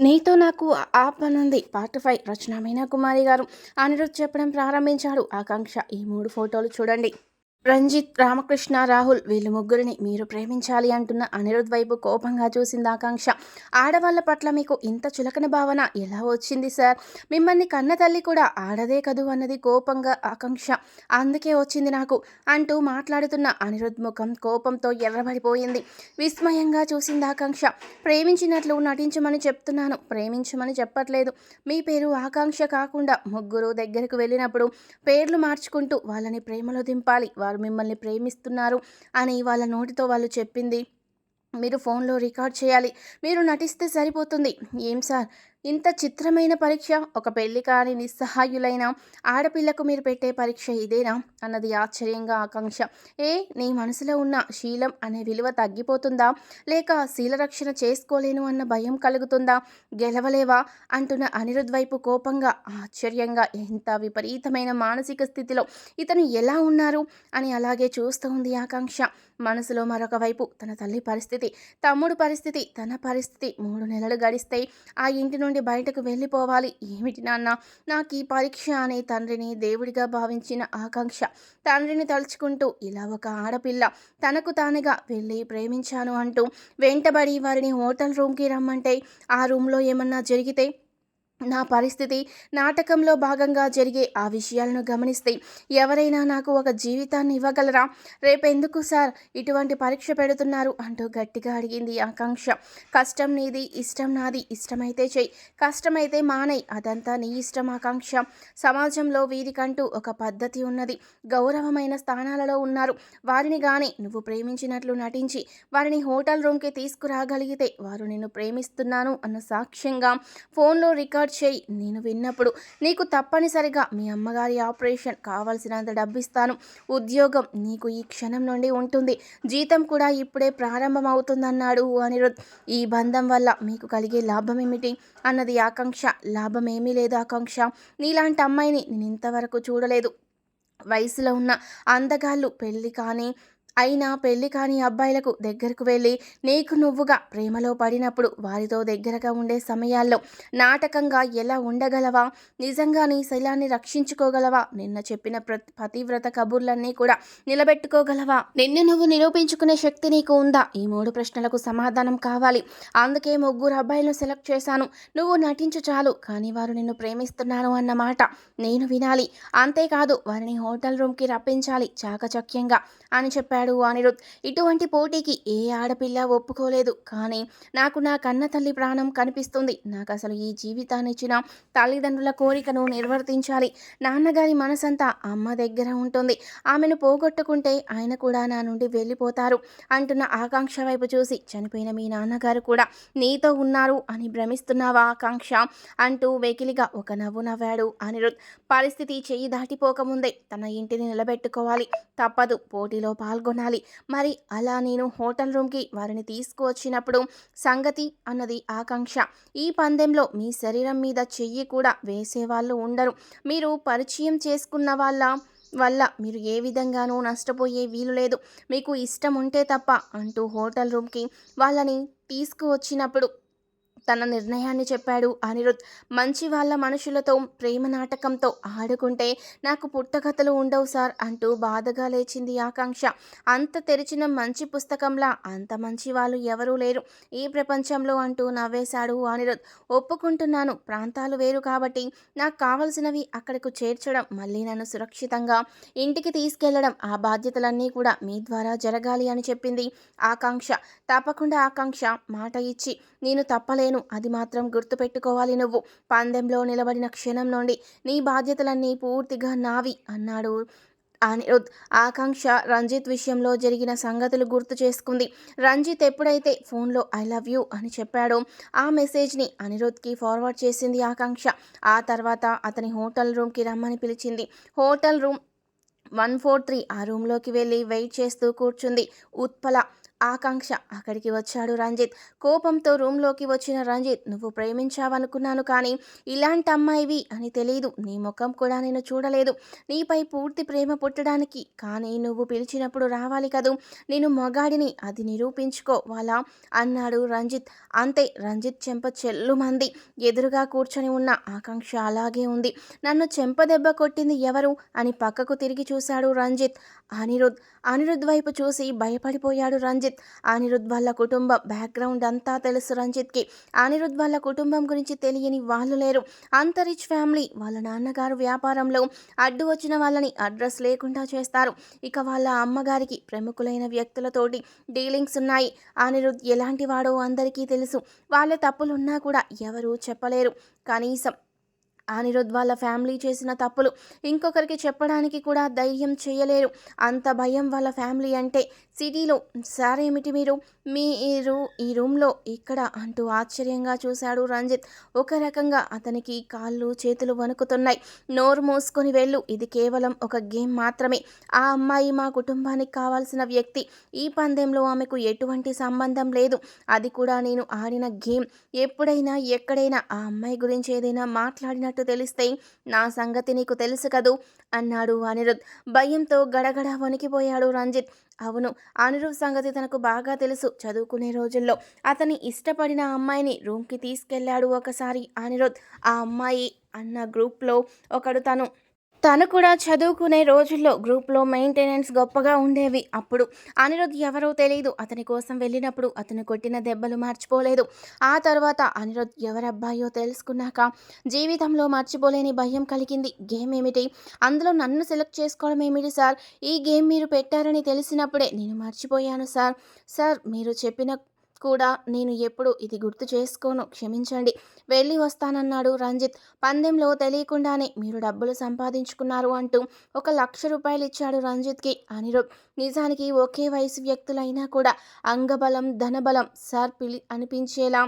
నీతో నాకు ఆ పనుంది. Part five. రచన మీనా కుమారి గారు అనిరుద్ చెప్పడం ప్రారంభించాడు. ఆకాంక్ష. ఈ మూడు ఫోటోలు చూడండి. రంజిత్ రామకృష్ణ రాహుల్ వీళ్ళు ముగ్గురిని మీరు ప్రేమించాలి అంటున్న అనిరుద్ వైపు కోపంగా చూసింది ఆకాంక్ష. ఆడవాళ్ళ పట్ల మీకు ఇంత చులకన భావన ఎలా వచ్చింది సార్? మిమ్మల్ని కన్న తల్లి కూడా ఆడదే కదూ అన్నది కోపంగా ఆకాంక్ష. అందుకే వచ్చింది నాకు అంటూ మాట్లాడుతున్న అనిరుద్ ముఖం కోపంతో ఎర్రబడిపోయింది. విస్మయంగా చూసింది ఆకాంక్ష. ప్రేమించినట్లు నటించమని చెప్తున్నాను ప్రేమించమని చెప్పట్లేదు. మీ పేరు ఆకాంక్ష కాకుండా ముగ్గురు దగ్గరకు వెళ్ళినప్పుడు పేర్లు మార్చుకుంటూ వాళ్ళని ప్రేమలో దింపాలి. వారు మిమ్మల్ని ప్రేమిస్తున్నారు అని వాళ్ళ నోటితో వాళ్ళు చెప్పింది. మీరు ఫోన్లో రికార్డ్ చేయాలి. మీరు నటిస్తే సరిపోతుంది. ఏం సార్? ఇంత చిత్రమైన పరీక్ష ఒక పెళ్ళి కాని నిస్సహాయులైన ఆడపిల్లకు మీరు పెట్టే పరీక్ష ఇదేనా? అన్నది ఆశ్చర్యంగా ఆకాంక్ష. ఏ నీ మనసులో ఉన్న శీలం అనే విలువ తగ్గిపోతుందా? లేక శీలరక్షణ చేసుకోలేను అన్న భయం కలుగుతుందా? గెలవలేవా? అంటున్న అనిరుద్ వైపు కోపంగా ఆశ్చర్యంగా ఎంత విపరీతమైన మానసిక స్థితిలో ఇతను ఎలా ఉన్నారు? అని అలాగే చూస్తూ ఉంది ఆకాంక్ష. మనసులో మరొక వైపు తన తల్లి పరిస్థితి తమ్ముడు పరిస్థితి తన పరిస్థితి మూడు నెలలు గడిస్తే ఆ ఇంటి నుండి బయటకు వెళ్ళిపోవాలి. ఏమిటి నాన్న? నాకు ఈ పరీక్ష అనే తండ్రిని దేవుడిగా భావించిన ఆకాంక్ష. తండ్రిని తలుచుకుంటూ ఇలా ఒక ఆడపిల్ల. తనకు తానుగా వెళ్ళి ప్రేమించాను అంటూ వెంటబడి వారిని హోటల్ రూమ్కి రమ్మంటే ఆ రూమ్లో ఏమన్నా జరిగితే నా పరిస్థితి నాటకంలో భాగంగా జరిగే ఆ విషయాలను గమనిస్తే ఎవరైనా నాకు ఒక జీవితాన్ని ఇవ్వగలరా? రేపెందుకు సార్ ఇటువంటి పరీక్ష పెడుతున్నారు? అంటూ గట్టిగా అడిగింది ఆకాంక్ష. కష్టం నీది ఇష్టం నాది ఇష్టమైతే చెయ్యి. కష్టమైతే మానై అదంతా నీ ఇష్టం ఆకాంక్ష. సమాజంలో వీరికంటూ ఒక పద్ధతి ఉన్నది. గౌరవమైన స్థానాలలో ఉన్నారు. వారిని గాని నువ్వు ప్రేమించినట్లు నటించి వారిని హోటల్ రూమ్కి తీసుకురాగలిగితే వారు నిన్ను ప్రేమిస్తున్నాను అన్న సాక్ష్యంగా ఫోన్లో రికార్డ్ చేయి. నేను విన్నప్పుడు నీకు తప్పనిసరిగా మీ అమ్మగారి ఆపరేషన్ కావలసినంత డబ్బిస్తాను. ఉద్యోగం నీకు ఈ క్షణం నుండి ఉంటుంది. జీతం కూడా ఇప్పుడే ప్రారంభమవుతుందన్నాడు అనిరుద్. ఈ బంధం వల్ల మీకు కలిగే లాభం ఏమిటి అన్నది ఆకాంక్ష. లాభం ఏమీ లేదు ఆకాంక్ష. నీలాంటి అమ్మాయిని నేను ఇంతవరకు చూడలేదు. వయసులో ఉన్న అందగాళ్ళు పెళ్ళి కానీ అయినా పెళ్ళి కాని అబ్బాయిలకు దగ్గరకు వెళ్ళి నీకు నువ్వుగా ప్రేమలో పడినప్పుడు వారితో దగ్గరగా ఉండే సమయాల్లో నాటకంగా ఎలా ఉండగలవా? నిజంగా నీ శైలాన్ని రక్షించుకోగలవా? నిన్న చెప్పిన పతివ్రత కబుర్లన్నీ కూడా నిలబెట్టుకోగలవా? నిన్ను నువ్వు నిరూపించుకునే శక్తి నీకు ఉందా? ఈ మూడు ప్రశ్నలకు సమాధానం కావాలి. అందుకే ముగ్గురు అబ్బాయిలను సెలెక్ట్ చేశాను. నువ్వు నటించు చాలు. కానీ వారు నిన్ను ప్రేమిస్తున్నాను అన్నమాట. నేను వినాలి. అంతేకాదు వారిని హోటల్ రూమ్కి రప్పించాలి. చాకచక్యంగా అని చెప్పాడు అనిరుద్. ఇటువంటి పోటీకి ఏ ఆడపిల్ల ఒప్పుకోలేదు. కానీ నాకు నా కన్న తల్లి ప్రాణం కనిపిస్తుంది. నాకు అసలు ఈ జీవితాన్ని ఇచ్చిన తల్లిదండ్రుల కోరికను నిర్వర్తించాలి. నాన్నగారి మనసంతా అమ్మ దగ్గర ఉంటుంది. ఆమెను పోగొట్టుకుంటే ఆయన కూడా నా నుండి వెళ్ళిపోతారు అంటున్న ఆకాంక్ష వైపు చూసి చనిపోయిన మీ నాన్నగారు కూడా నీతో ఉన్నారు అని భ్రమిస్తున్నావా ఆకాంక్ష? అంటూ వెకిలిగా ఒక నవ్వు నవ్వాడు అనిరుద్. పరిస్థితి చెయ్యి దాటిపోకముందే తన ఇంటిని నిలబెట్టుకోవాలి. తప్పదు. పోటీలో కొనాలి. మరి అలా నేను హోటల్ రూమ్కి వారిని తీసుకువచ్చినప్పుడు సంగతి అన్నది ఆకాంక్ష. ఈ పందెంలో మీ శరీరం మీద చెయ్యి కూడా వేసేవాళ్ళు ఉండరు. మీరు పరిచయం చేసుకున్న వాళ్ళ వల్ల మీరు ఏ విధంగానూ నష్టపోయే వీలు లేదు. మీకు ఇష్టం ఉంటే తప్ప అంటూ హోటల్ రూమ్కి వాళ్ళని తీసుకువచ్చినప్పుడు తన నిర్ణయాన్ని చెప్పాడు. అనిరుద్ మంచి వాళ్ళ మనుషులతో ప్రేమ నాటకంతో ఆడుకుంటే నాకు పుట్టకథలు ఉండవు సార్ అంటూ బాధగా లేచింది ఆకాంక్ష. అంత తెరిచిన మంచి పుస్తకంలా అంత మంచి వాళ్ళు ఎవరూ లేరు. ఈ ప్రపంచంలో అంటూ నవ్వేశాడు అనిరుద్. ఒప్పుకుంటున్నాను ప్రాంతాలు వేరు కాబట్టి నాకు కావలసినవి అక్కడకు చేర్చడం మళ్ళీ నన్ను సురక్షితంగా ఇంటికి తీసుకెళ్ళడం ఆ బాధ్యతలన్నీ కూడా మీ ద్వారా జరగాలి అని చెప్పింది ఆకాంక్ష. తప్పకుండా ఆకాంక్ష మాట ఇచ్చి నేను తప్పలేను. అది మాత్రం గుర్తుపెట్టుకోవాలి నువ్వు. పందెంలో నిలబడిన క్షణం నుండి నీ బాధ్యతలన్నీ పూర్తిగా నావి అన్నాడు అనిరుద్. ఆకాంక్ష రంజిత్ విషయంలో జరిగిన సంగతులు గుర్తు చేసుకుంది. రంజిత్ ఎప్పుడైతే ఫోన్లో ఐ లవ్ యూ అని చెప్పాడో ఆ మెసేజ్ని అనిరుద్కి ఫార్వర్డ్ చేసింది ఆకాంక్ష. ఆ తర్వాత అతని హోటల్ రూమ్కి రమ్మని పిలిచింది. Hotel room one four three ఆ రూమ్లోకి వెళ్ళి వెయిట్ చేస్తూ కూర్చుంది ఉత్పల. ఆకాంక్ష. అక్కడికి వచ్చాడు రంజిత్. కోపంతో రూమ్లోకి వచ్చిన రంజిత్ నువ్వు ప్రేమించావనుకున్నాను కానీ ఇలాంటి అమ్మాయివి అని తెలియదు నీ ముఖం కూడా నేను చూడలేదు. నీపై పూర్తి ప్రేమ పుట్టడానికి. కానీ నువ్వు పిలిచినప్పుడు రావాలి కదూ. నేను మొగాడిని అది నిరూపించుకోవాలా అన్నాడు రంజిత్. అంతే. రంజిత్ చెంప చెల్లుమంది ఎదురుగా కూర్చొని ఉన్న ఆకాంక్ష అలాగే ఉంది. నన్ను చెంప దెబ్బ కొట్టింది ఎవరు అని పక్కకు తిరిగి చూశాడు రంజిత్. అనిరుద్. అనిరుద్ వైపు చూసి భయపడిపోయాడు రంజిత్. అనిరుద్ వాళ్ళ కుటుంబం బ్యాక్గ్రౌండ్ అంతా తెలుసు రంజిత్కి. అనిరుద్ వాళ్ళ కుటుంబం గురించి తెలియని వాళ్ళు లేరు. అంత రిచ్ ఫ్యామిలీ వాళ్ళ నాన్నగారు వ్యాపారంలో అడ్డు వచ్చిన వాళ్ళని అడ్రస్ లేకుండా చేస్తారు. ఇక వాళ్ళ అమ్మగారికి ప్రముఖులైన వ్యక్తులతోటి డీలింగ్స్ ఉన్నాయి. అనిరుద్ ఎలాంటి వాడో అందరికీ తెలుసు. వాళ్ళ తప్పులున్నా కూడా ఎవరూ చెప్పలేరు. కనీసం అనిరుద్ వాళ్ళ ఫ్యామిలీ చేసిన తప్పులు ఇంకొకరికి చెప్పడానికి కూడా ధైర్యం చేయలేరు. అంత భయం వాళ్ళ ఫ్యామిలీ అంటే సిటీలో సారేమిటి మీరు? మీరు ఈ రూమ్లో ఇక్కడ అంటూ ఆశ్చర్యంగా చూశాడు రంజిత్. ఒక రకంగా అతనికి కాళ్ళు చేతులు వణుకుతున్నాయి. నోరు మూసుకొని వెళ్ళు ఇది కేవలం ఒక గేమ్ మాత్రమే. ఆ అమ్మాయి మా కుటుంబానికి కావాల్సిన వ్యక్తి. ఈ పందెంలో ఆమెకు ఎటువంటి సంబంధం లేదు. అది కూడా నేను ఆడిన గేమ్. ఎప్పుడైనా ఎక్కడైనా ఆ అమ్మాయి గురించి ఏదైనా అన్నట్టు తెలిస్తే నా సంగతి నీకు తెలుసు కదూ? అన్నాడు అనిరుద్. భయంతో గడగడ వణికిపోయాడు రంజిత్. అవును అనిరుద్ సంగతి తనకు బాగా తెలుసు. చదువుకునే రోజుల్లో అతని ఇష్టపడిన అమ్మాయిని రూమ్కి తీసుకెళ్ళాడు ఒకసారి అనిరుద్. ఆ అమ్మాయి అన్న గ్రూప్లో ఒకడు తను తను కూడా చదువుకునే రోజుల్లో గ్రూప్లో మెయింటెనెన్స్ గొప్పగా ఉండేవి. అప్పుడు అనిరుద్ ఎవరో తెలియదు అతని కోసం వెళ్ళినప్పుడు అతను కొట్టిన దెబ్బలు మర్చిపోలేదు. ఆ తర్వాత అనిరుద్ ఎవరబ్బాయో తెలుసుకున్నాక జీవితంలో మర్చిపోలేని భయం కలిగింది. గేమ్ ఏమిటి? అందులో నన్ను సెలెక్ట్ చేసుకోవడం ఏమిటి సార్? ఈ గేమ్ మీరు పెట్టారని తెలిసినప్పుడే నేను మర్చిపోయాను సార్. సార్ మీరు చెప్పిన కూడా నేను ఎప్పుడు ఇది గుర్తు చేసుకోను. క్షమించండి. వెళ్ళి వస్తానన్నాడు రంజిత్. పందెంలో తెలియకుండానే మీరు డబ్బులు సంపాదించుకున్నారు అంటూ ఒక లక్ష రూపాయలు ఇచ్చాడు రంజిత్కి అనిరుద్. నిజానికి ఒకే వయసు వ్యక్తులైనా కూడా అంగబలం ధనబలం సార్ పిలి అనిపించేలా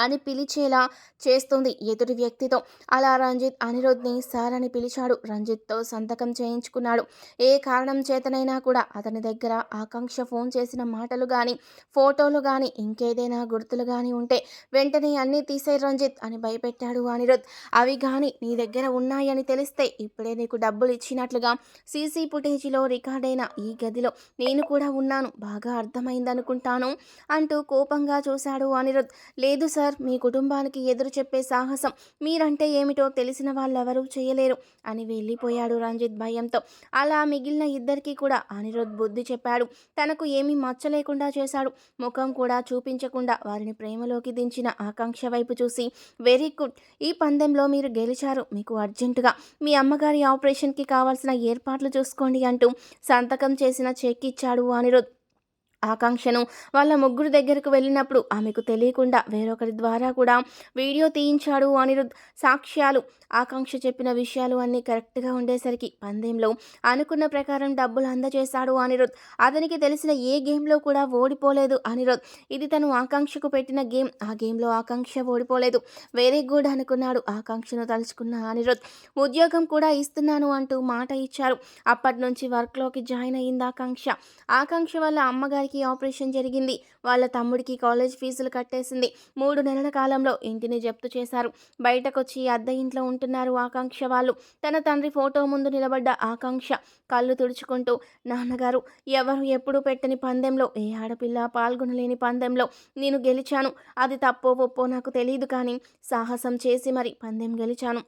అని పిలిచేలా చేస్తుంది ఎదుటి వ్యక్తితో. అలా రంజిత్ అనిరుద్ని సార్ అని పిలిచాడు. రంజిత్తో సంతకం చేయించుకున్నాడు. ఏ కారణం చేతనైనా కూడా అతని దగ్గర ఆకాంక్ష ఫోన్ చేసిన మాటలు కానీ ఫోటోలు కానీ ఇంకేదైనా గుర్తులు కానీ ఉంటే వెంటనే అన్నీ తీసే రంజిత్ అని భయపెట్టాడు అనిరుద్. అవి కానీ నీ దగ్గర ఉన్నాయని తెలిస్తే ఇప్పుడే నీకు డబ్బులు ఇచ్చినట్లుగా సీసీ ఫుటేజీలో రికార్డైన ఈ గదిలో నేను కూడా ఉన్నాను. బాగా అర్థమైందనుకుంటాను అంటూ కోపంగా చూశాడు అనిరుద్. లేదు సార్ మీ కుటుంబానికి ఎదురు చెప్పే సాహసం మీరంటే ఏమిటో తెలిసిన వాళ్ళెవరూ చేయలేరు అని వెళ్ళిపోయాడు రంజిత్ భయంతో. అలా మిగిలిన ఇద్దరికీ కూడా అనిరుద్ బుద్ధి చెప్పాడు. తనకు ఏమీ మచ్చ లేకుండా చేశాడు. ముఖం కూడా చూపించకుండా వారిని ప్రేమలోకి దించిన ఆకాంక్ష వైపు చూసి వెరీ గుడ్. ఈ పందెంలో మీరు గెలిచారు. మీకు అర్జెంటుగా మీ అమ్మగారి ఆపరేషన్కి కావాల్సిన ఏర్పాట్లు చూసుకోండి అంటూ సంతకం చేసిన చెక్ ఇచ్చాడు అనిరుద్. ఆకాంక్షను వాళ్ళ ముగ్గురు దగ్గరకు వెళ్ళినప్పుడు ఆమెకు తెలియకుండా వేరొకరి ద్వారా కూడా వీడియో తీయించాడు అనిరుద్. సాక్ష్యాలు ఆకాంక్ష చెప్పిన విషయాలు అన్నీ కరెక్ట్గా ఉండేసరికి పందెంలో అనుకున్న ప్రకారం డబ్బులు అందజేశాడు అనిరుద్. అతనికి తెలిసిన ఏ గేమ్లో కూడా ఓడిపోలేదు అనిరుద్. ఇది తను ఆకాంక్షకు పెట్టిన గేమ్. ఆ గేమ్లో ఆకాంక్ష ఓడిపోలేదు. వేరే గుడ్ అనుకున్నాడు ఆకాంక్షను తలుచుకున్న అనిరుద్. ఉద్యోగం కూడా ఇస్తున్నాను అంటూ మాట ఇచ్చారు. అప్పటి నుంచి వర్క్లోకి జాయిన్ అయింది ఆకాంక్ష. ఆకాంక్ష వల్ల అమ్మగారి అమ్మగారికి ఆపరేషన్ జరిగింది. వాళ్ళ తమ్ముడికి కాలేజ్ ఫీజులు కట్టేసింది. మూడు నెలల కాలంలో ఇంటిని జప్తు చేశారు. బయటకొచ్చి అద్దె ఇంట్లో ఉంటున్నారు ఆకాంక్ష వాళ్ళు. తన తండ్రి ఫోటో ముందు నిలబడ్డ ఆకాంక్ష కళ్ళు తుడుచుకుంటూ నాన్నగారు ఎవరు ఎప్పుడు పెట్టని పందెంలో ఏ ఆడపిల్ల పాల్గొనలేని పందెంలో నేను గెలిచాను. అది తప్పో ఒప్పో నాకు తెలియదు కానీ సాహసం చేసి మరి పందెం గెలిచాను.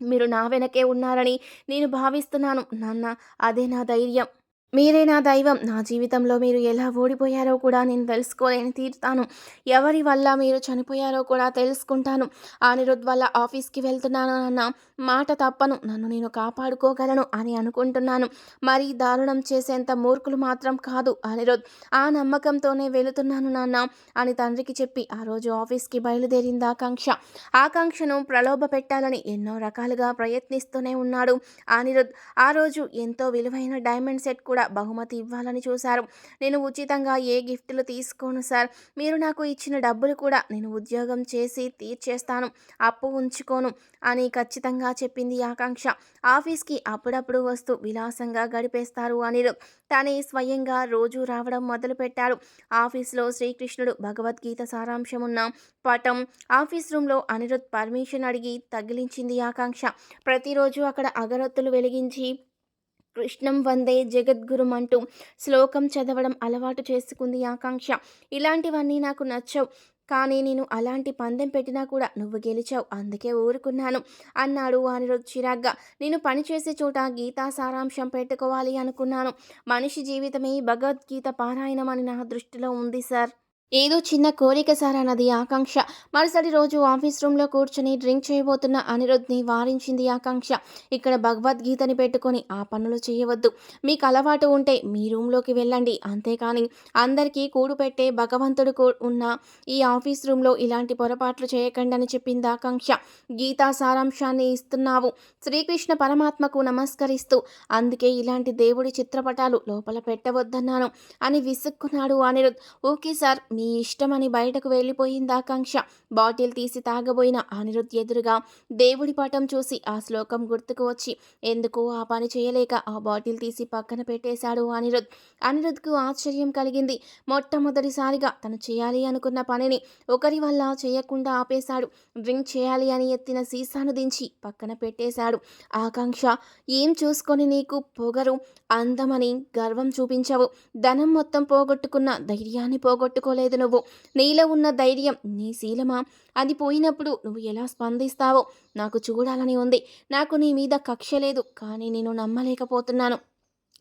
మీరు నా వెనకే ఉన్నారని నేను భావిస్తున్నాను. నాన్న అదే నా ధైర్యం. మీరే నా దైవం. నా జీవితంలో మీరు ఎలా ఓడిపోయారో కూడా నేను తెలుసుకోలేని తీరుతాను. ఎవరి వల్ల మీరు చనిపోయారో కూడా తెలుసుకుంటాను. అనిరుద్ వల్ల ఆఫీస్కి వెళ్తున్నాను అన్న మాట తప్పను. నన్ను నేను కాపాడుకోగలను అని అనుకుంటున్నాను. మరీ దారుణం చేసేంత మూర్ఖులు మాత్రం కాదు అనిరుద్. ఆ నమ్మకంతోనే వెళుతున్నాను నాన్న అని తండ్రికి చెప్పి ఆ రోజు ఆఫీస్కి బయలుదేరింది ఆకాంక్ష. ఆకాంక్షను ప్రలోభ పెట్టాలని ఎన్నో రకాలుగా ప్రయత్నిస్తూనే ఉన్నాడు అనిరుద్. ఆ రోజు ఎంతో విలువైన డైమండ్ సెట్ కూడా కూడా బహుమతి ఇవ్వాలని చూశారు. నేను ఉచితంగా ఏ గిఫ్ట్లు తీసుకోను సార్. మీరు నాకు ఇచ్చిన డబ్బులు కూడా నేను ఉద్యోగం చేసి తీర్చేస్తాను. అప్పు ఉంచుకోను అని ఖచ్చితంగా చెప్పింది ఆకాంక్ష. ఆఫీస్కి అప్పుడప్పుడు వస్తూ విలాసంగా గడిపేస్తారు అనిరు తనే స్వయంగా రోజు రావడం మొదలుపెట్టాడు ఆఫీస్లో శ్రీకృష్ణుడు భగవద్గీత సారాంశం ఉన్న పటం ఆఫీస్ రూమ్లో అనిరుద్ పర్మిషన్ అడిగి తగిలించింది ఆకాంక్ష. ప్రతిరోజు అక్కడ అగరత్తులు వెలిగించి కృష్ణం వందే జగద్గురుం అంటూ శ్లోకం చదవడం అలవాటు చేసుకుంది ఆకాంక్ష. ఇలాంటివన్నీ నాకు నచ్చవు. కానీ నేను అలాంటి పందెం పెట్టినా కూడా నువ్వు గెలిచావు. అందుకే ఊరుకున్నాను. అన్నాడు అనిరుద్ చిరాగ్గా. నేను పనిచేసే చోట గీతా సారాంశం పెట్టుకోవాలి అనుకున్నాను. మనిషి జీవితమే భగవద్గీత పారాయణం అని నా దృష్టిలో ఉంది సార్. ఏదో చిన్న కోరిక సార్ అన్నది ఆకాంక్ష. మరుసటి రోజు ఆఫీస్ రూమ్లో కూర్చొని డ్రింక్ చేయబోతున్న అనిరుద్ని వారించింది ఆకాంక్ష. ఇక్కడ భగవద్గీతని పెట్టుకొని ఆ పనులు చేయవద్దు. మీకు అలవాటు ఉంటే మీ రూమ్లోకి వెళ్ళండి. అంతేకాని అందరికీ కూడు పెట్టే భగవంతుడు ఉన్న ఈ ఆఫీస్ రూమ్లో ఇలాంటి పొరపాట్లు చేయకండి అని చెప్పింది ఆకాంక్ష. గీతా సారాంశాన్ని ఇస్తున్నావు. శ్రీకృష్ణ పరమాత్మకు నమస్కరిస్తూ అందుకే ఇలాంటి దేవుడి చిత్రపటాలు లోపల పెట్టవద్దన్నాను అని విసుక్కున్నాడు అనిరుద్. ఓకే సార్ నీ ఇష్టమని బయటకు వెళ్ళిపోయింది ఆకాంక్ష బాటిల్ తీసి తాగబోయిన అనిరుద్ధ్ ఎదురుగా దేవుడి పటం చూసి ఆ శ్లోకం గుర్తుకు వచ్చి ఎందుకో ఆ పని చేయలేక ఆ బాటిల్ తీసి పక్కన పెట్టేశాడు అనిరుద్ధ్? అనిరుద్ధ్కు ఆశ్చర్యం కలిగింది. మొట్టమొదటిసారిగా తను చేయాలి అనుకున్న పనిని ఒకరి వల్ల చేయకుండా ఆపేశాడు. డ్రింక్ చేయాలి అని ఎత్తిన సీసాను దించి పక్కన పెట్టేశాడు. ఆకాంక్ష ఏం చూసుకొని నీకు పొగరు? అందమని గర్వం చూపించవు. ధనం మొత్తం పోగొట్టుకున్న ధైర్యాన్ని పోగొట్టుకోలేదు. నువ్వు. నీలో ఉన్న ధైర్యం నీ శీలమా? అది పోయినప్పుడు నువ్వు ఎలా స్పందిస్తావో నాకు చూడాలని ఉంది. నాకు నీ మీద కక్ష లేదు కానీ నేను నమ్మలేకపోతున్నాను.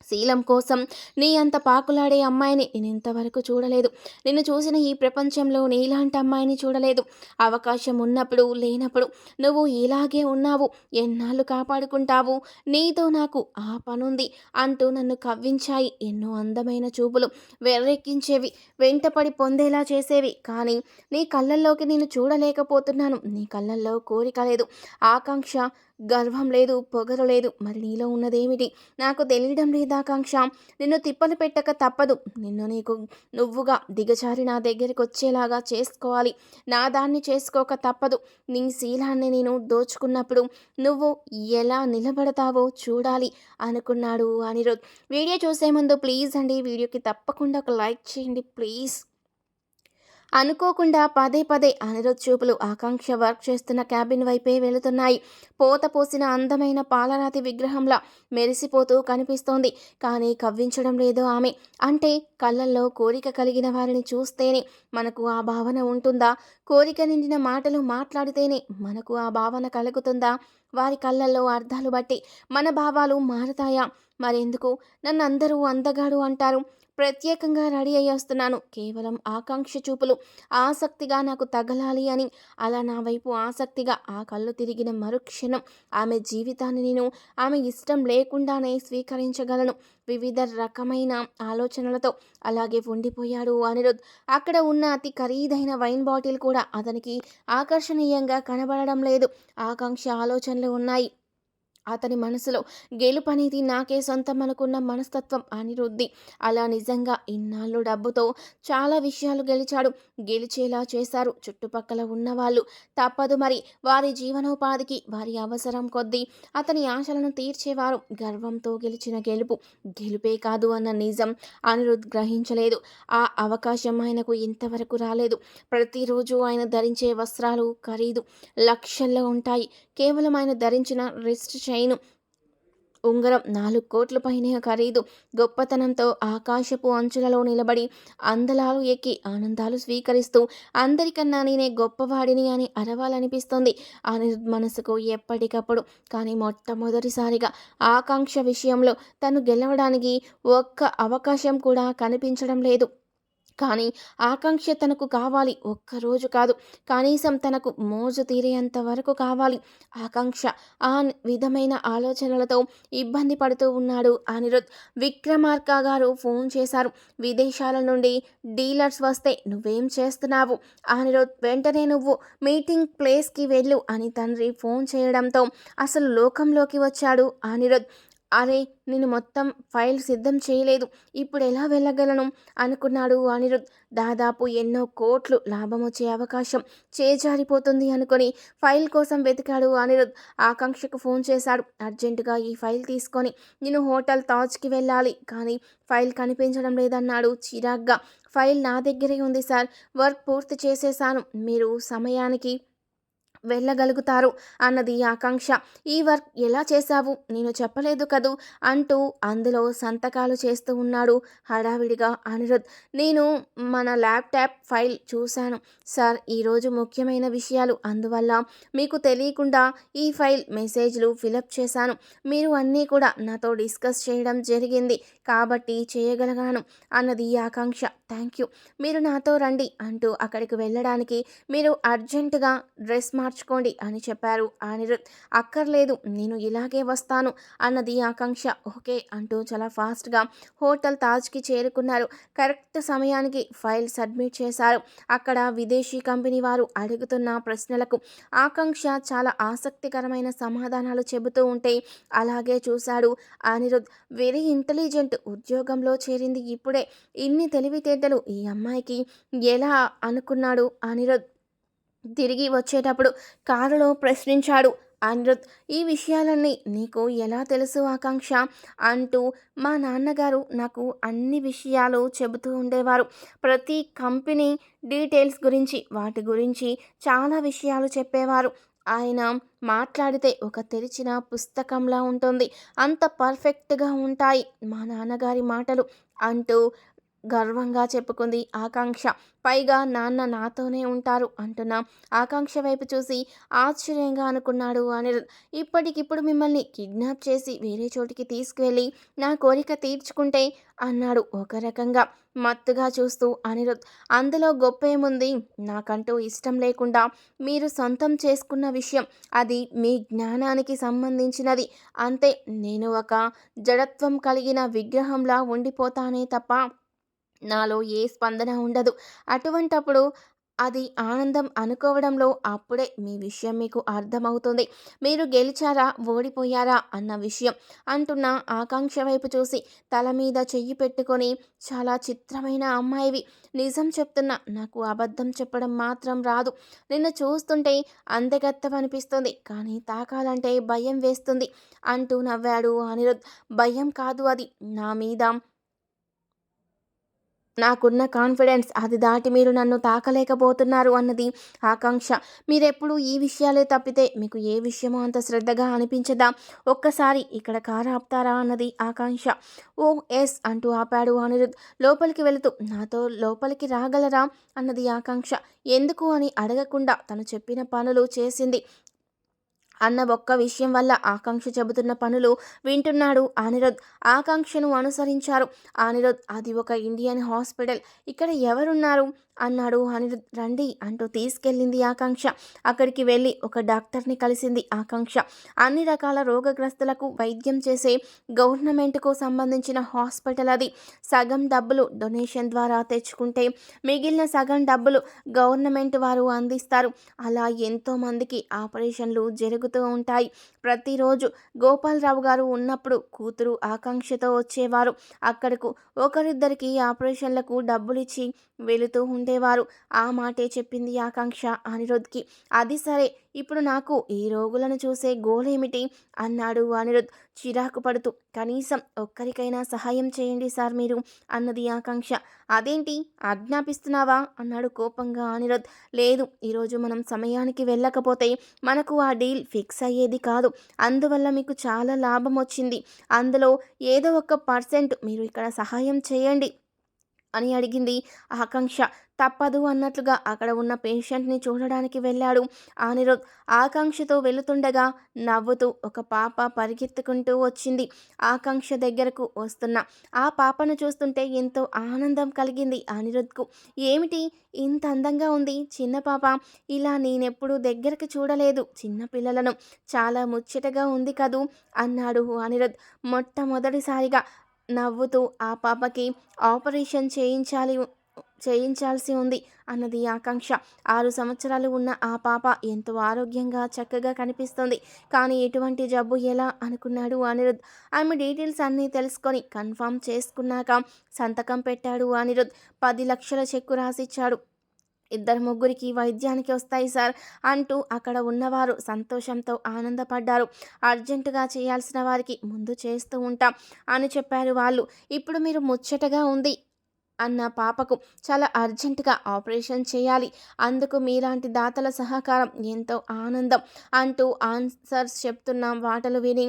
శీలం కోసం నీ అంత పాకులాడే అమ్మాయిని నేను ఇంతవరకు చూడలేదు. నిన్ను చూసిన ఈ ప్రపంచంలో నీలాంటి అమ్మాయిని చూడలేదు. అవకాశం ఉన్నప్పుడు లేనప్పుడు నువ్వు ఇలాగే ఉన్నావు. ఎన్నాళ్ళు కాపాడుకుంటావు? నీతో నాకు ఆ పనుంది అంటూ నన్ను కవ్వించాయి ఎన్నో అందమైన చూపులు. వెర్రెక్కించేవి వెంటపడి పొందేలా చేసేవి. కానీ నీ కళ్ళల్లోకి నేను చూడలేకపోతున్నాను. నీ కళ్ళల్లో కోరిక లేదు. ఆకాంక్ష గర్వం లేదు పొగరు లేదు. మరి నీలో ఉన్నదేమిటి? నాకు తెలియడం లేదాకాంక్ష నిన్ను తిప్పలు పెట్టక తప్పదు. నిన్ను నీకు నువ్వుగా దిగజారి నా దగ్గరికి వచ్చేలాగా చేసుకోవాలి. నా దాన్ని చేసుకోక తప్పదు. నీ శీలాన్ని నేను దోచుకున్నప్పుడు నువ్వు ఎలా నిలబడతావో చూడాలి అనుకున్నాడు అనిరుద్. వీడియో చూసే ముందు ప్లీజ్ అండి వీడియోకి తప్పకుండా ఒక లైక్ చేయండి. ప్లీజ్. అనుకోకుండా పదే పదే అనిరుద్ చూపులు ఆకాంక్ష వర్క్ చేస్తున్న క్యాబిన్ వైపే వెళుతున్నాయి. పోత పోసిన అందమైన పాలరాతి విగ్రహంలా మెరిసిపోతూ కనిపిస్తోంది. కానీ కవ్వించడం లేదు ఆమె. అంటే కళ్ళల్లో కోరిక కలిగిన వారిని చూస్తేనే మనకు ఆ భావన ఉంటుందా? కోరిక నిండిన మాటలు మాట్లాడితేనే మనకు ఆ భావన కలుగుతుందా? వారి కళ్ళల్లో అర్థాలు బట్టి మన భావాలు మారుతాయా? మరెందుకు? నన్ను అందరూ అందగాడు అంటారు. ప్రత్యేకంగా రెడీ అయ్యి వస్తున్నాను కేవలం ఆకాంక్ష చూపులు. ఆసక్తిగా నాకు తగలాలి అని. అలా నా వైపు ఆసక్తిగా ఆ కళ్ళు తిరిగిన మరుక్షణం. ఆమె జీవితాన్ని నేను ఆమె ఇష్టం లేకుండానే స్వీకరించగలను. వివిధ రకమైన ఆలోచనలతో అలాగే ఉండిపోయాడు అనిరుద్. అక్కడ ఉన్న అతి ఖరీదైన వైన్ బాటిల్ కూడా అతనికి ఆకర్షణీయంగా కనబడడం లేదు. ఆకాంక్ష ఆలోచనలు ఉన్నాయి. అతని మనసులో గెలుపనేది నాకే సొంతం అనుకున్న మనస్తత్వం అనిరుద్ధి. అలా నిజంగా ఇన్నాళ్ళు డబ్బుతో చాలా విషయాలు గెలిచాడు. గెలిచేలా చేశారు చుట్టుపక్కల ఉన్నవాళ్ళు. తప్పదు మరి వారి జీవనోపాధికి వారి అవసరం కొద్దీ అతని ఆశలను తీర్చేవారు. గర్వంతో గెలిచిన గెలుపు గెలుపే కాదు అన్న నిజం అనిరుద్ గ్రహించలేదు. ఆ అవకాశం ఆయనకు ఇంతవరకు రాలేదు. ప్రతిరోజు ఆయన ధరించే వస్త్రాలు ఖరీదు లక్షల్లో ఉంటాయి. కేవలం ఆయన ధరించిన రిస్ట్ చే ఉంగరం నాలుగు కోట్ల పైన ఖరీదు. గొప్పతనంతో ఆకాశపు అంచులలో నిలబడి అందలాలు ఎక్కి ఆనందాలు స్వీకరిస్తూ అందరికన్నా నేనే గొప్పవాడిని అని అరవాలనిపిస్తుంది. అని మనసుకు ఎప్పటికప్పుడు కానీ మొట్టమొదటిసారిగా ఆకాంక్ష విషయంలో తను గెలవడానికి ఒక్క అవకాశం కూడా కనిపించడం లేదు. కానీ ఆకాంక్ష తనకు కావాలి. ఒక్కరోజు కాదు. కనీసం తనకు మోజు తీరేంత వరకు కావాలి. ఆకాంక్ష ఆ విధమైన ఆలోచనలతో ఇబ్బంది పడుతూ ఉన్నాడు అనిరుద్. విక్రమార్క గారు ఫోన్ చేశారు. విదేశాల నుండి డీలర్స్ వస్తే నువ్వేం చేస్తున్నావు? అనిరుద్ వెంటనే నువ్వు మీటింగ్ ప్లేస్కి వెళ్ళు అని తండ్రి ఫోన్ చేయడంతో అసలు లోకంలోకి వచ్చాడు అనిరుద్. అరే నేను మొత్తం ఫైల్ సిద్ధం చేయలేదు. ఇప్పుడు ఎలా వెళ్ళగలను? అనుకున్నాడు అనిరుద్. దాదాపు ఎన్నో కోట్లు లాభం వచ్చే అవకాశం చేజారిపోతుంది అనుకొని ఫైల్ కోసం వెతికాడు అనిరుద్. ఆకాంక్షకు ఫోన్ చేశాడు. అర్జెంటుగా ఈ ఫైల్ తీసుకొని నేను హోటల్ తాజ్కి వెళ్ళాలి. కానీ ఫైల్ కనిపించడం లేదన్నాడు చిరాగ్గా. ఫైల్ నా దగ్గరే ఉంది సార్. వర్క్ పూర్తి చేసేసాను. మీరు సమయానికి వెళ్ళగలుగుతారు అన్నది ఆకాంక్ష. ఈ వర్క్ ఎలా చేశావు? నేను చెప్పలేదు కదూ? అంటూ అందులో సంతకాలు చేస్తూ ఉన్నాడు హడావిడిగా అనిరుద్. నేను మన ల్యాప్టాప్ ఫైల్ చూశాను. సార్ ఈరోజు ముఖ్యమైన విషయాలు. అందువల్ల మీకు తెలియకుండా ఈ ఫైల్ మెసేజ్లు ఫిలప్ చేశాను. మీరు అన్నీ కూడా నాతో డిస్కస్ చేయడం జరిగింది కాబట్టి చేయగలిగాను అన్నది ఆకాంక్ష. థ్యాంక్ యూ మీరు నాతో రండి అంటూ అక్కడికి వెళ్ళడానికి మీరు అర్జెంటుగా డ్రెస్ మార్చుకోండి అని చెప్పారు అనిరుద్. అక్కర్లేదు నేను ఇలాగే వస్తాను అన్నది ఆకాంక్ష. ఓకే అంటూ చాలా ఫాస్ట్గా హోటల్ తాజ్కి చేరుకున్నారు. కరెక్ట్ సమయానికి ఫైల్ సబ్మిట్ చేశారు. అక్కడ విదేశీ కంపెనీ వారు అడుగుతున్న ప్రశ్నలకు ఆకాంక్ష చాలా ఆసక్తికరమైన సమాధానాలు చెబుతూ ఉంటే అలాగే చూశాడు అనిరుద్. వెరీ ఇంటెలిజెంట్ ఉద్యోగంలో చేరింది ఇప్పుడే. ఇన్ని తెలివితేటలు ఈ అమ్మాయికి ఎలా అనుకున్నాడు అనిరుద్? తిరిగి వచ్చేటప్పుడు కారులో ప్రశ్నించాడు అనిరుద్. ఈ విషయాలన్నీ నీకు ఎలా తెలుసు ఆకాంక్ష? అంటూ మా నాన్నగారు నాకు అన్ని విషయాలు చెబుతూ ఉండేవారు. ప్రతి కంపెనీ డీటెయిల్స్ గురించి వాటి గురించి చాలా విషయాలు చెప్పేవారు. ఆయన మాట్లాడితే ఒక తెరిచిన పుస్తకంలా ఉంటుంది. అంత పర్ఫెక్ట్గా ఉంటాయి మా నాన్నగారి మాటలు అంటూ గర్వంగా చెప్పుకుంది ఆకాంక్ష. పైగా నాన్న నాతోనే ఉంటారు అంటున్న ఆకాంక్ష వైపు చూసి ఆశ్చర్యంగా అనుకున్నాడు అనిరుద్. ఇప్పటికిప్పుడు మిమ్మల్ని కిడ్నాప్ చేసి వేరే చోటికి తీసుకువెళ్ళి నా కోరిక తీర్చుకుంటే అన్నాడు ఒక రకంగా మత్తుగా చూస్తూ అనిరుద్. అందులో గొప్ప ఏముంది? నాకంటూ ఇష్టం లేకుండా మీరు సొంతం చేసుకున్న విషయం. అది మీ జ్ఞానానికి సంబంధించినది. అంతే నేను ఒక జడత్వం కలిగిన విగ్రహంలా ఉండిపోతానే తప్ప నాలో ఏ స్పందన ఉండదు. అటువంటప్పుడు అది ఆనందం అనుకోవడంలో అప్పుడే మీ విషయం మీకు అర్థమవుతుంది. మీరు గెలిచారా ఓడిపోయారా అన్న విషయం అంటున్న ఆకాంక్ష వైపు చూసి తల మీద చెయ్యి పెట్టుకొని చాలా చిత్రమైన అమ్మాయివి. నిజం చెప్తున్నా నాకు అబద్ధం చెప్పడం మాత్రం రాదు. నిన్ను చూస్తుంటే అందగత్తమనిపిస్తుంది. కానీ తాకాలంటే భయం వేస్తుంది అంటూ నవ్వాడు అనిరుద్. భయం కాదు అది. నా మీద నాకున్న కాన్ఫిడెన్స్ అది దాటి మీరు నన్ను తాకలేకపోతున్నారు అన్నది ఆకాంక్ష. మీరెప్పుడు ఈ విషయాలే తప్పితే మీకు ఏ విషయమో అంత శ్రద్ధగా అనిపించదా? ఒక్కసారి ఇక్కడ కారు ఆపుతారా అన్నది ఆకాంక్ష. ఓ ఎస్ అంటూ ఆపాడు అనిరుద్. లోపలికి వెళుతూ నాతో లోపలికి రాగలరా? అన్నది ఆకాంక్ష. ఎందుకు అని అడగకుండా తను చెప్పిన పనులు చేసింది. అన్న ఒక్క విషయం వల్ల ఆకాంక్ష చెబుతున్న పనులు వింటున్నాడు అనిరుద్. ఆకాంక్షను అనుసరించారు. అనిరుద్ అది ఒక ఇండియన్ హాస్పిటల్. ఇక్కడ ఎవరున్నారు? అన్నాడు అనిరుద్. రండి అంటూ తీసుకెళ్ళింది ఆకాంక్ష. అక్కడికి వెళ్ళి ఒక డాక్టర్ని కలిసింది ఆకాంక్ష. అన్ని రకాల రోగగ్రస్తులకు వైద్యం చేసే గవర్నమెంట్కు సంబంధించిన హాస్పిటల్ అది. సగం డబ్బులు డొనేషన్ ద్వారా తెచ్చుకుంటే మిగిలిన సగం డబ్బులు గవర్నమెంట్ వారు అందిస్తారు. అలా ఎంతోమందికి ఆపరేషన్లు జరుగుతూ ఉంటాయి. ప్రతిరోజు గోపాలరావు గారు ఉన్నప్పుడు కూతురు ఆకాంక్షతో వచ్చేవారు. అక్కడకు ఒకరిద్దరికి ఆపరేషన్లకు డబ్బులిచ్చి వెళుతూ ఉండేవారు. ఆ మాటే చెప్పింది ఆకాంక్ష అనిరుద్ధ్కి. అది సరే ఇప్పుడు నాకు ఈ రోగులను చూసే గోలేమిటి? అన్నాడు అనిరుద్ చిరాకు పడుతూ. కనీసం ఒక్కరికైనా సహాయం చేయండి సార్ మీరు అన్నది ఆకాంక్ష. అదేంటి? ఆజ్ఞాపిస్తున్నావా? అన్నాడు కోపంగా అనిరుద్. లేదు ఈరోజు మనం సమయానికి వెళ్ళకపోతే మనకు ఆ డీల్ ఫిక్స్ అయ్యేది కాదు. అందువల్ల మీకు చాలా లాభం వచ్చింది. అందులో ఏదో ఒక పర్సెంట్ మీరు ఇక్కడ సహాయం చేయండి. అని అడిగింది. ఆకాంక్ష తప్పదు అన్నట్లుగా అక్కడ ఉన్న పేషెంట్ని చూడడానికి వెళ్ళాడు. అనిరుద్ ఆకాంక్షతో వెళుతుండగా నవ్వుతూ ఒక పాప పరిగెత్తుకుంటూ వచ్చింది. ఆకాంక్ష దగ్గరకు వస్తున్న ఆ పాపను చూస్తుంటే ఎంతో ఆనందం కలిగింది అనిరుద్కు ఏమిటి? ఇంత అందంగా ఉంది చిన్న పాప. ఇలా నేనెప్పుడు దగ్గరకు చూడలేదు. చిన్న పిల్లలను చాలా ముచ్చటగా ఉంది కదూ? అన్నాడు అనిరుద్ మొట్టమొదటిసారిగా. నవ్వుతూ ఆ పాపకి ఆపరేషన్ చేయించాలి చేయించాల్సి ఉంది అన్నది ఆకాంక్ష. ఆరు సంవత్సరాలు ఉన్న ఆ పాప ఎంతో ఆరోగ్యంగా చక్కగా కనిపిస్తుంది. కానీ ఎటువంటి జబ్బు ఎలా అనుకున్నాడు అనిరుద్? ఆమె డీటెయిల్స్ అన్నీ తెలుసుకొని కన్ఫర్మ్ చేసుకున్నాక సంతకం పెట్టాడు అనిరుద్. పది లక్షల చెక్కు రాసిచ్చాడు. ఇద్దరు ముగ్గురికి వైద్యానికి వస్తాయి సార్ అంటూ అక్కడ ఉన్నవారు సంతోషంతో ఆనందపడ్డారు. అర్జెంటుగా చేయాల్సిన వారికి ముందు చేస్తూ ఉంటాం అని చెప్పారు వాళ్ళు. ఇప్పుడు మీరు ముచ్చటగా ఉంది అన్న పాపకు చాలా అర్జెంటుగా ఆపరేషన్ చేయాలి. అందుకు మీలాంటి దాతల సహకారం ఎంతో ఆనందం అంటూ ఆన్సర్స్ చెప్తున్న మాటలు విని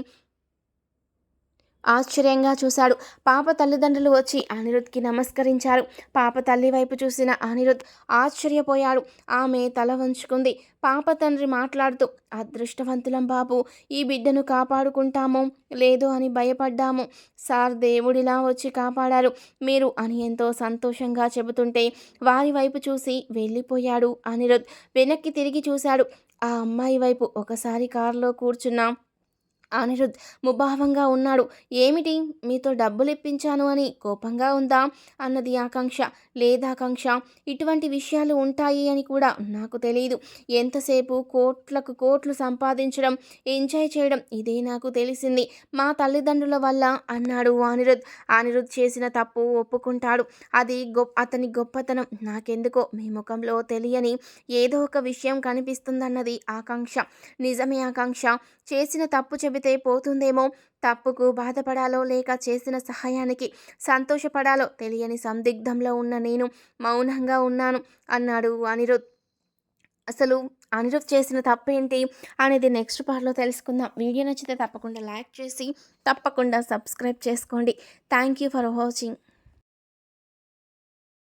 ఆశ్చర్యంగా చూశాడు. పాప తల్లిదండ్రులు వచ్చి అనిరుద్ధ్కి నమస్కరించారు. పాప తల్లి వైపు చూసిన అనిరుద్ ఆశ్చర్యపోయాడు. ఆమె తల వంచుకుంది. పాప తండ్రి మాట్లాడుతూ అదృష్టవంతులం బాబు ఈ బిడ్డను కాపాడుకుంటామో. లేదో అని భయపడ్డాము. సార్ దేవుడిలా వచ్చి కాపాడారు. మీరు అని ఎంతో సంతోషంగా చెబుతుంటే వారి వైపు చూసి వెళ్ళిపోయాడు అనిరుద్. వెనక్కి తిరిగి చూశాడు. ఆ అమ్మాయి వైపు ఒకసారి కారులో కూర్చున్నాం అనిరుద్ ముభావంగా ఉన్నాడు. ఏమిటి? మీతో డబ్బులు ఇప్పించాను అని కోపంగా ఉందా? అన్నది ఆకాంక్ష. లేదాకాంక్ష. ఇటువంటి విషయాలు ఉంటాయి అని కూడా నాకు తెలియదు ఎంతసేపు కోట్లకు కోట్లు సంపాదించడం ఎంజాయ్ చేయడం ఇదే నాకు తెలిసింది. మా తల్లిదండ్రుల వల్ల అన్నాడు అనిరుద్. అనిరుద్ చేసిన తప్పు ఒప్పుకుంటాడు. అది గొప్ప అతని గొప్పతనం. నాకెందుకో? మీ ముఖంలో తెలియని ఏదో ఒక విషయం కనిపిస్తుందన్నది ఆకాంక్ష. నిజమే ఆకాంక్ష. చేసిన తప్పు చెబితే పోతుందేమో? తప్పుకు బాధపడాలో లేక చేసిన సహాయానికి సంతోషపడాలో తెలియని సందిగ్ధంలో ఉన్న నేను మౌనంగా ఉన్నాను అన్నాడు అనిరుద్. అసలు అనిరుద్ చేసిన తప్పేంటి అనేది నెక్స్ట్ పార్ట్లో తెలుసుకుందాం. వీడియో నచ్చితే తప్పకుండా లైక్ చేసి తప్పకుండా సబ్స్క్రైబ్ చేసుకోండి. Thank you for watching.